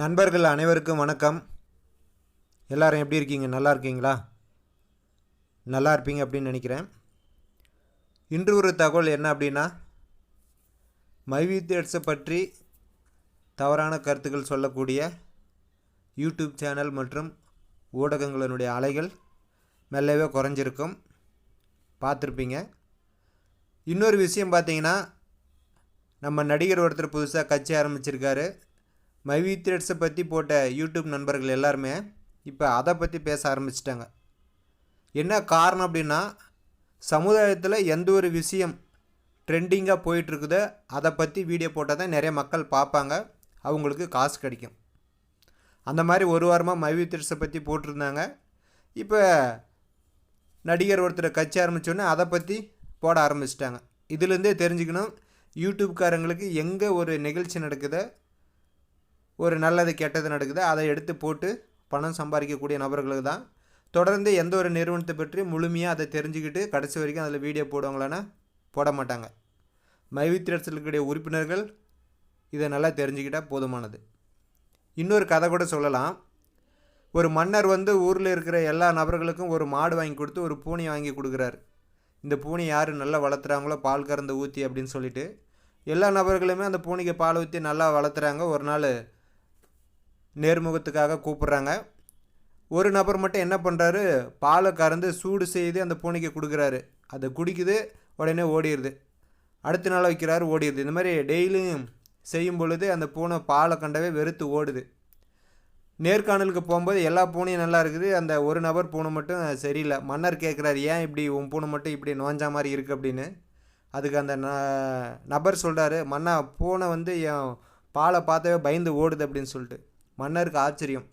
நண்பர்கள் அனைவருக்கும் வணக்கம். எல்லாரும் எப்படி இருக்கீங்க? நல்லா இருக்கீங்களா? நல்லா இருப்பீங்க அப்படின்னு நினைக்கிறேன். இன்று ஒரு தகவல் என்ன அப்படின்னா மைவித்தியட்ஸை பற்றி தவறான கருத்துக்கள் சொல்லக்கூடிய யூடியூப் சேனல் மற்றும் ஊடகங்களினுடைய அலைகள் மெல்லவே குறைஞ்சிருக்கும். பார்த்துருப்பீங்க. இன்னொரு விஷயம் பார்த்தீங்கன்னா நம்ம நடிகர் ஒருத்தர் புதுசாக கட்சி ஆரம்பிச்சிருக்காரு. மைவி த்ரெட்ஸை பற்றி போட்ட யூடியூப் நண்பர்கள் எல்லாருமே இப்போ அதை பற்றி பேச ஆரம்பிச்சிட்டாங்க. என்ன காரணம் அப்படின்னா சமுதாயத்தில் எந்த ஒரு விஷயம் ட்ரெண்டிங்காக போயிட்டுருக்குதோ அதை பற்றி வீடியோ போட்டால் தான் நிறைய மக்கள் பார்ப்பாங்க. அவங்களுக்கு காசு கிடைக்கும். அந்த மாதிரி ஒரு வாரமாக மைவி த்ரெட்ஸை பற்றி போட்டிருந்தாங்க. இப்போ நடிகர் ஒருத்தரை கட்சி ஆரம்பித்தோடனே அதை பற்றி போட ஆரம்பிச்சிட்டாங்க. இதுலேருந்தே தெரிஞ்சுக்கணும் யூடியூப்காரங்களுக்கு எங்கே ஒரு நிகழ்ச்சி நடக்குதோ ஒரு நல்லது கெட்டது நடக்குது அதை எடுத்து போட்டு பணம் சம்பாதிக்கக்கூடிய நபர்களுக்கு தான். தொடர்ந்து எந்த ஒரு நிறுவனத்தை பற்றி முழுமையாக அதை தெரிஞ்சுக்கிட்டு கடைசி வரைக்கும் அதில் வீடியோ போடுவாங்களான்னா போட மாட்டாங்க. மைவித்ரட்ஸில் இருக்கக்கூடிய உறுப்பினர்கள் இதை நல்லா தெரிஞ்சுக்கிட்டால் போதுமானது. இன்னொரு கதை கூட சொல்லலாம். ஒரு மன்னர் வந்து ஊரில் இருக்கிற எல்லா நபர்களுக்கும் ஒரு மாடு வாங்கி கொடுத்து ஒரு பூனை வாங்கி கொடுக்குறாரு. இந்த பூனை யார் நல்லா வளர்த்துறாங்களோ பால் கறந்து ஊற்றி அப்படின்னு சொல்லிட்டு எல்லா நபர்களுமே அந்த பூனைக்கு பால் ஊற்றி நல்லா வளர்த்துறாங்க. ஒரு நாள் நேர்முகத்துக்காக கூப்பிட்றாங்க. ஒரு நபர் மட்டும் என்ன பண்ணுறாரு பாலை கறந்து சூடு செய்து அந்த பூனைக்கு கொடுக்குறாரு. அதை குடிக்குது உடனே ஓடிடுது. அடுத்த நாள் வைக்கிறாரு ஓடிடுது. இந்த மாதிரி டெய்லியும் செய்யும் பொழுது அந்த பூனை பாலை கண்டவே வெறுத்து ஓடுது. நேர்காணலுக்கு போகும்போது எல்லா பூனையும் நல்லா இருக்குது. அந்த ஒரு நபர் பூனை மட்டும் சரியில்லை. மன்னர் கேட்குறாரு ஏன் இப்படி உன் பூனை மட்டும் இப்படி நோஞ்சா மாதிரி இருக்குது அப்படின்னு. அதுக்கு அந்த ந நபர் சொல்கிறாரு மன்னா பூனை வந்து என் பாலை பார்த்தவே பயந்து ஓடுது அப்படின்னு சொல்லிட்டு. மன்னருக்கு ஆச்சரியம்.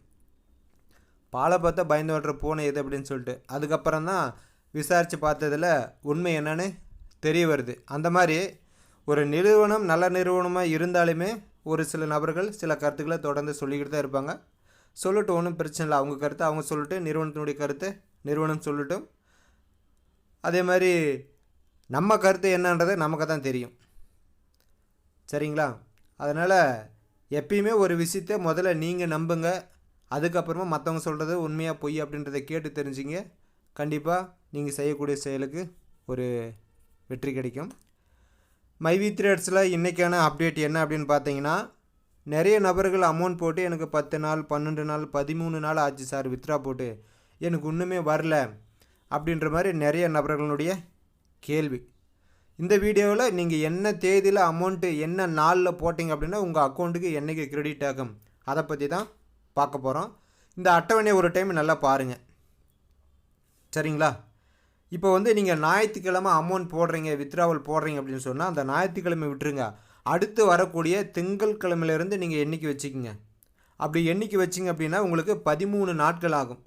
பாலை பார்த்தா பயந்து ஓடுற பூனை எது அப்படின்னு சொல்லிட்டு. அதுக்கப்புறம் தான் விசாரித்து பார்த்ததில் உண்மை என்னன்னு தெரிய வருது. அந்த மாதிரி ஒரு நிறுவனம் நல்ல நிறுவனமாக இருந்தாலுமே ஒரு சில நபர்கள் சில கருத்துக்களை தொடர்ந்து சொல்லிக்கிட்டு தான் இருப்பாங்க. சொல்லட்டும் ஒன்றும் பிரச்சனை இல்லை. அவங்க கருத்தை அவங்க சொல்லட்டு நிறுவனத்தினுடைய கருத்தை நிறுவனம் சொல்லட்டும். அதே மாதிரி நம்ம கருத்து என்னன்றது நமக்கு தான் தெரியும். சரிங்களா? அதனால் எப்பயுமே ஒரு விஷயத்த முதல்ல நீங்கள் நம்புங்க. அதுக்கப்புறமா மற்றவங்க சொல்கிறது உண்மையாக பொய் அப்படின்றத கேட்டு தெரிஞ்சிங்க. கண்டிப்பாக நீங்கள் செய்யக்கூடிய செயலுக்கு ஒரு வெற்றி கிடைக்கும். மைவி த்ரேட்ஸில் இன்றைக்கான அப்டேட் என்ன அப்படின்னு பார்த்தீங்கன்னா நிறைய நபர்கள் அமௌண்ட் போட்டு எனக்கு பத்து நாள் பன்னெண்டு நாள் பதிமூணு நாள் ஆச்சு சார் வித்ரா போட்டு. எனக்கு ஒன்றுமே வரல அப்படின்ற மாதிரி நிறைய நபர்களுடைய கேள்வி. இந்த வீடியோவில் நீங்கள் என்ன தேதியில் அமௌண்ட்டு என்ன நாளில் போட்டிங்க அப்படின்னா உங்கள் அக்கௌண்ட்டுக்கு என்றைக்கு கிரெடிட் ஆகும்? அதை பற்றி தான் பார்க்க போகிறோம் இந்த அட்டவணையை ஒரு டைம் நல்லா பாருங்கள் சரிங்களா? இப்போ வந்து நீங்கள் ஞாயிற்றுக்கிழமை அமௌண்ட் போடுறீங்க வித்ராவல் போடுறீங்க அப்படின்னு சொன்னால் அந்த ஞாயிற்றுக்கிழமை விட்டுருங்க. அடுத்து வரக்கூடிய திங்கட்கிழமையிலேருந்து நீங்கள் எண்ணிக்கை வச்சுக்கிங்க. அப்படி எண்ணிக்கை வச்சிங்க அப்படின்னா உங்களுக்கு பதிமூணு நாட்கள் ஆகும்.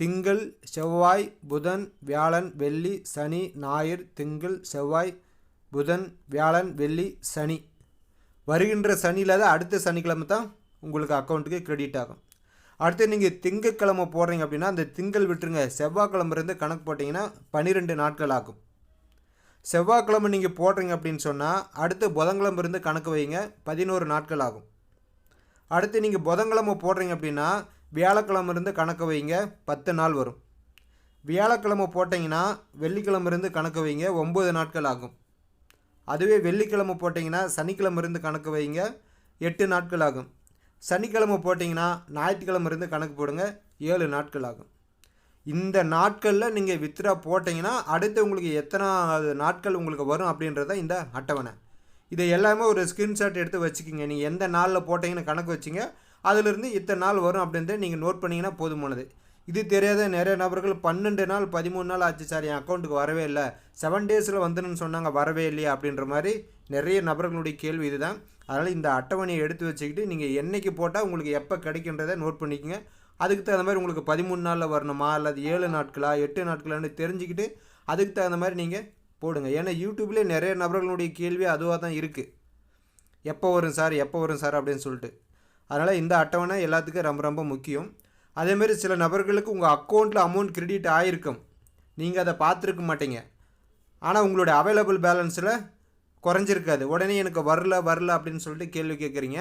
திங்கள் செவ்வாய் புதன் வியாழன் வெள்ளி சனி ஞாயிறு திங்கள் செவ்வாய் புதன் வியாழன் வெள்ளி சனி. வருகின்ற சனியில் தான் அடுத்த சனிக்கிழமை தான் உங்களுக்கு அக்கௌண்ட்டுக்கு கிரெடிட் ஆகும். அடுத்து நீங்கள் திங்கக்கிழமை போடுறீங்க அப்படின்னா அந்த திங்கள் விட்டுருங்க. செவ்வாய்க்கிழமைலேருந்து கணக்கு போட்டிங்கன்னா பன்னிரெண்டு நாட்கள் ஆகும். செவ்வாய்க்கிழமை நீங்கள் போடுறீங்க அப்படின்னு சொன்னால் அடுத்து புதன்கிழமை இருந்து கணக்கு வைங்க பதினோரு நாட்கள் ஆகும். அடுத்து நீங்கள் புதன்கிழமை போடுறீங்க அப்படின்னா வியாழக்கிழமை இருந்து கணக்கு வைங்க பத்து நாள் வரும். வியாழக்கிழமை போட்டிங்கன்னா வெள்ளிக்கிழமை இருந்து கணக்கு வைங்க ஒம்பது நாட்கள் ஆகும். அதுவே வெள்ளிக்கிழமை போட்டிங்கன்னா சனிக்கிழமை இருந்து கணக்கு வைங்க எட்டு நாட்கள் ஆகும். சனிக்கிழமை போட்டிங்கன்னா ஞாயிற்றுக்கிழமை இருந்து கணக்கு போடுங்க ஏழு நாட்கள் ஆகும். இந்த நாட்களில் நீங்கள் வித்ரா போட்டிங்கன்னா அடுத்து உங்களுக்கு எத்தனாவது நாட்கள் உங்களுக்கு வரும் அப்படின்றத இந்த அட்டவணை. இதை எல்லாமே ஒரு ஸ்க்ரீன்ஷாட் எடுத்து வச்சுக்கிங்க. நீங்கள் எந்த நாளில் போட்டிங்கன்னு கணக்கு வச்சிங்க. அதிலிருந்து இத்தனை நாள் வரும் அப்படின்றத நீங்கள் நோட் பண்ணிங்கன்னா போதுமானது இது தெரியாத நிறைய நபர்கள் பன்னெண்டு நாள் பதிமூணு நாள் ஆச்சு சார் என் அக்கௌண்ட்டுக்கு வரவே இல்லை. செவன் டேஸில் வந்துன்னு சொன்னாங்க வரவே இல்லையா அப்படின்ற மாதிரி நிறைய நபர்களுடைய கேள்வி இதுதான். அதனால் இந்த அட்டவணையை எடுத்து வச்சுக்கிட்டு நீங்கள் என்றைக்கு போட்டால் உங்களுக்கு எப்போ கிடைக்கின்றதை நோட் பண்ணிக்கோங்க. அதுக்கு தகுந்த மாதிரி உங்களுக்கு பதிமூணு நாளில் வரணுமா அல்லது ஏழு நாட்களா எட்டு நாட்களான்னு தெரிஞ்சுக்கிட்டு அதுக்கு தகுந்த மாதிரி நீங்கள் போடுங்க. ஏன்னா யூடியூப்லேயே நிறைய நபர்களுடைய கேள்வி அதுவாக தான் இருக்குது எப்போ வரும் சார் எப்போ வரும் சார் அப்படின்னு சொல்லிட்டு. அதனால் இந்த அட்டவணை எல்லாத்துக்கும் ரொம்ப ரொம்ப முக்கியம். அதேமாரி சில நபர்களுக்கு உங்கள் அக்கௌண்ட்டில் அமௌண்ட் கிரெடிட் ஆகிருக்கும் நீங்கள் அதை பார்த்துருக்க மாட்டீங்க. ஆனால் உங்களுடைய அவைலபிள் பேலன்ஸில் குறைஞ்சிருக்காது. உடனே எனக்கு வரல வரல அப்படின்னு சொல்லிட்டு கேள்வி கேட்குறீங்க.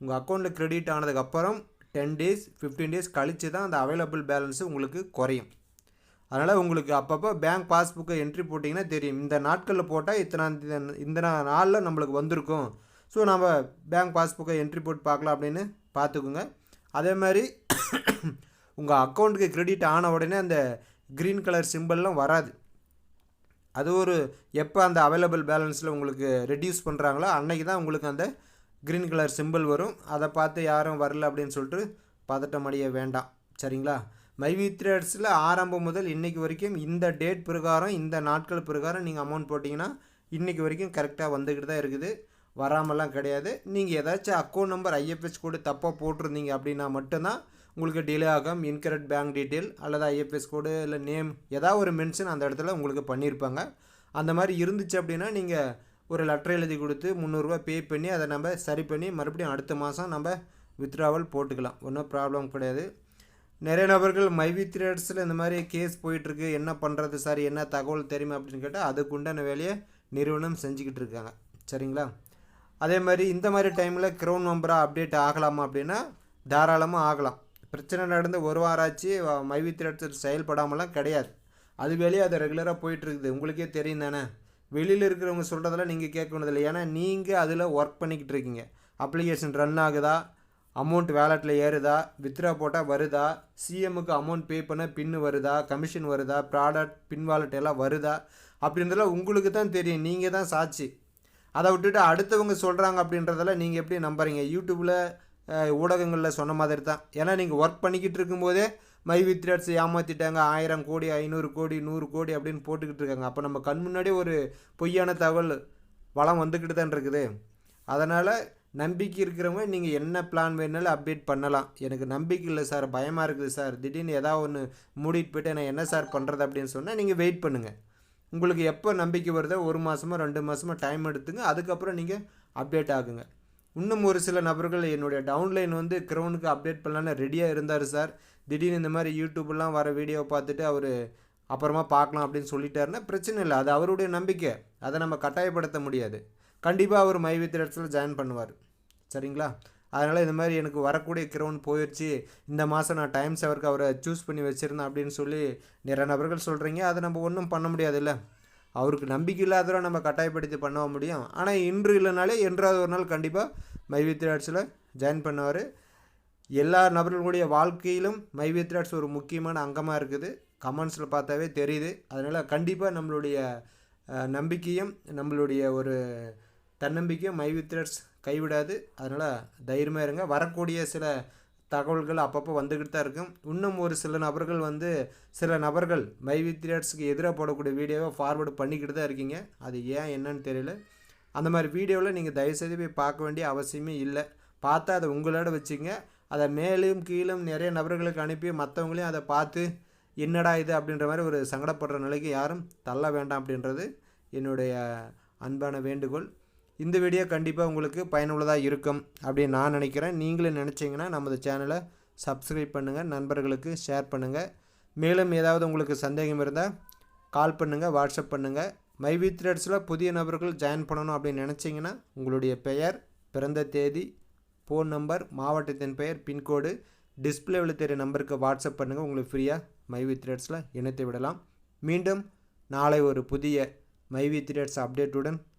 உங்கள் அக்கௌண்ட்டில் கிரெடிட் ஆனதுக்கப்புறம் டென் டேஸ் ஃபிஃப்டீன் டேஸ் கழித்து தான் அந்த அவைலபிள் பேலன்ஸு உங்களுக்கு குறையும். அதனால் உங்களுக்கு அப்பப்போ பேங்க் பாஸ்புக்கை என்ட்ரி போட்டிங்கன்னா தெரியும். இந்த நாட்களில் போட்டால் இத்தனை இந்த நாளில் நம்மளுக்கு வந்திருக்கும். ஸோ நம்ம பேங்க் பாஸ்புக்கை என்ட்ரி போட்டு பார்க்கலாம் அப்படின்னு பார்த்துக்குங்க. அதே மாதிரி உங்கள் அக்கௌண்ட்டுக்கு கிரெடிட் ஆன உடனே அந்த க்ரீன் கலர் சிம்பிள்லாம் வராது. அது ஒரு எப்போ அந்த அவைலபிள் பேலன்ஸில் உங்களுக்கு ரெடியூஸ் பண்ணுறாங்களோ அன்றைக்கி தான் உங்களுக்கு அந்த க்ரீன் கலர் சிம்பிள் வரும். அதை பார்த்து யாரும் வரல அப்படின்னு சொல்லிட்டு பதட்டம் அடைய வேண்டாம். சரிங்களா? மைவி த்ரேட்ஸில் ஆரம்பம் முதல் இன்றைக்கி வரைக்கும் இந்த டேட் பிரகாரம் இந்த நாட்கள் பிரகாரம் நீங்கள் அமௌண்ட் போட்டிங்கன்னா இன்றைக்கி வரைக்கும் கரெக்டாக வந்துக்கிட்டு தான் இருக்குது. வராமலாம் கிடையாது. நீங்கள் ஏதாச்சும் அக்கௌண்ட் நம்பர் ஐஎஃப்எஸ் கோடு தப்பாக போட்டிருந்தீங்க அப்படின்னா மட்டும்தான் உங்களுக்கு டிலே ஆகும். இன்கரெக்ட் பேங்க் டீட்டெயில் அல்லது ஐஎஃப்எஸ் கோடு இல்லை நேம் ஏதாவது ஒரு மென்ஷன் அந்த இடத்துல உங்களுக்கு பண்ணியிருப்பாங்க. அந்த மாதிரி இருந்துச்சு அப்படின்னா நீங்கள் ஒரு லெட்டர் எழுதி கொடுத்து முந்நூறுரூவா பே பண்ணி அதை நம்ம சரி பண்ணி மறுபடியும் அடுத்த மாதம் நம்ம வித்ட்ராவல் போட்டுக்கலாம். ஒன்றும் ப்ராப்ளம் கிடையாது. நிறைய நபர்கள் மைவி த்ரேட்ஸில் இந்த மாதிரி கேஸ் போயிட்டுருக்கு. என்ன பண்ணுறது சார் என்ன தகவல் தெரியுமா அப்படின்னு கேட்டால் அதுக்குண்டான வேலையை நிறுவனம் செஞ்சுக்கிட்டு இருக்காங்க. சரிங்களா? அதே மாதிரி இந்த மாதிரி டைமில் க்ரௌன் நம்பராக அப்டேட் ஆகலாமா அப்படின்னா தாராளமாக ஆகலாம். பிரச்சனை நடந்து ஒரு வாரம் ஆச்சு மைவி த்ரேட்ஸ் செயல்படாமலாம் கிடையாது. அது வேலையே அது ரெகுலராக போயிட்டுருக்குது. உங்களுக்கே தெரியும் தானே? வெளியில் இருக்கிறவங்க சொல்கிறதெல்லாம் நீங்கள் கேட்கணுதில்லை. ஏன்னா நீங்கள் அதில் ஒர்க் பண்ணிக்கிட்டு இருக்கீங்க அப்ளிகேஷன் ரன் ஆகுதா? அமௌண்ட் வேலெட்டில் ஏறுதா? வித்ரா போட்டால் வருதா? சிஎம்முக்கு அமௌண்ட் பே பண்ண பின்னு வருதா? கமிஷன் வருதா? ப்ராடக்ட் பின் வாலெட் எல்லாம் வருதா? அப்படின்றதெல்லாம் உங்களுக்கு தான் தெரியும். நீங்கள் தான் சாட்சி. அதை விட்டுட்டு அடுத்தவங்க சொல்கிறாங்க அப்படின்றதெல்லாம் நீங்கள் எப்படி நம்புறீங்க? யூடியூப்பில் ஊடகங்களில் சொன்ன மாதிரி தான். ஏன்னா நீங்கள் ஒர்க் பண்ணிக்கிட்டு இருக்கும்போதே மை வித்ராட்ஸ் ஏமாற்றிட்டாங்க ஆயிரம் கோடி ஐநூறு கோடி நூறு கோடி அப்படின்னு போட்டுக்கிட்டு இருக்காங்க. அப்போ நம்ம கண் முன்னாடி ஒரு பொய்யான தகவல் வளம் வந்துக்கிட்டு தான் இருக்குது. அதனால் நம்பிக்கை இருக்கிறவங்க நீங்கள் என்ன பிளான் வேணாலும் அப்டேட் பண்ணலாம். எனக்கு நம்பிக்கை இல்லை சார். பயமாக இருக்குது சார். திடீர்னு ஏதாவது ஒன்று மூடிட்டு போய்ட்டு நான் என்ன சார் பண்ணுறது அப்படின்னு சொன்னால் நீங்கள் வெயிட் பண்ணுங்கள் உங்களுக்கு எப்போ நம்பிக்கை வருதோ ஒரு மாதமோ ரெண்டு மாதமோ டைம் எடுத்துங்க. அதுக்கப்புறம் நீங்கள் அப்டேட் ஆகுங்க. இன்னும் ஒரு சில நபர்கள் என்னுடைய டவுன்லைன் வந்து க்ரௌனுக்கு அப்டேட் பண்ணலான்னு ரெடியாக இருந்தார் சார். திடீர்னு இந்த மாதிரி யூடியூப்லாம் வர வீடியோவை பார்த்துட்டு அவர் அப்புறமா பார்க்கலாம் அப்படின்னு சொல்லிட்டாருன்னா பிரச்சனை இல்லை. அது அவருடைய நம்பிக்கை. அதை நம்ம கட்டாயப்படுத்த முடியாது. கண்டிப்பாக அவர் மை வித் இடத்துல ஜாயின் பண்ணுவார். சரிங்களா? அதனால் இந்த மாதிரி எனக்கு வரக்கூடிய கிரௌண்ட் போயிடுச்சு இந்த மாதம் நான் டைம் செவருக்கு அவரை சூஸ் பண்ணி வச்சுருந்தேன் அப்படின்னு சொல்லி நிறைய நபர்கள் சொல்கிறீங்க அதை நம்ம ஒன்றும் பண்ண முடியாது இல்லை அவருக்கு நம்பிக்கை இல்லாதவரை நம்ம கட்டாயப்படுத்தி பண்ண முடியும். ஆனால் இன்று இல்லைனாலே என்றாவது ஒரு நாள் கண்டிப்பாக மைவித் ஆர்ட்ஸில் ஜாயின் பண்ணுவார். எல்லா நபர்களுடைய வாழ்க்கையிலும் மைவித் ஆர்ட்ஸ் ஒரு முக்கியமான அங்கமாக இருக்குது. கமெண்ட்ஸில் பார்த்தாவே தெரியுது. அதனால் கண்டிப்பாக நம்மளுடைய நம்பிக்கையும் நம்மளுடைய ஒரு தன்னம்பிக்கையும் மை ஆர்ட்ஸ் கைவிடாது. அதனால் தைரியமாக இருங்க. வரக்கூடிய சில தகவல்கள் அப்பப்போ வந்துக்கிட்டு தான் இருக்கும். இன்னும் ஒரு சில நபர்கள் வந்து சில நபர்கள் மை வித்ரேட்ஸுக்கு எதிராக போடக்கூடிய வீடியோவை ஃபார்வேர்டு பண்ணிக்கிட்டு தான் இருக்கீங்க. அது ஏன் என்னன்னு தெரியல. அந்த மாதிரி வீடியோவில் நீங்கள் தயவுசெய்து போய் பார்க்க வேண்டிய அவசியமே இல்லை. பார்த்தா அதை உங்களோட வச்சுங்க. அதை மேலும் கீழும் நிறைய நபர்களுக்கு அனுப்பி மற்றவங்களையும் அதை பார்த்து என்னடா இது? அப்படின்ற மாதிரி ஒரு சங்கடப்படுற நிலைக்கு யாரும் தள்ள வேண்டாம் அப்படின்றது என்னுடைய அன்பான வேண்டுகோள். இந்த வீடியோ கண்டிப்பாக உங்களுக்கு பயனுள்ளதாக இருக்கும் அப்படின்னு நான் நினைக்கிறேன். நீங்களும் நினச்சிங்கன்னா நமது சேனலை சப்ஸ்கிரைப் பண்ணுங்கள் நண்பர்களுக்கு ஷேர் பண்ணுங்கள் மேலும் ஏதாவது உங்களுக்கு சந்தேகம் இருந்தால் கால் பண்ணுங்கள் வாட்ஸ்அப் பண்ணுங்கள் மைவி த்ரெட்ஸில் புதிய நபர்கள் ஜாயின் பண்ணணும் அப்படின்னு நினச்சிங்கன்னா உங்களுடைய பெயர் பிறந்த தேதி ஃபோன் நம்பர் மாவட்டத்தின் பெயர் பின்கோடு டிஸ்பிளேவில் தெரிய நம்பருக்கு வாட்ஸ்அப் பண்ணுங்கள் உங்களுக்கு ஃப்ரீயாக மைவி த்ரெட்ஸில் இணைத்து விடலாம். மீண்டும் நாளை ஒரு புதிய மைவி த்ரெட்ஸ் அப்டேட்டுடன்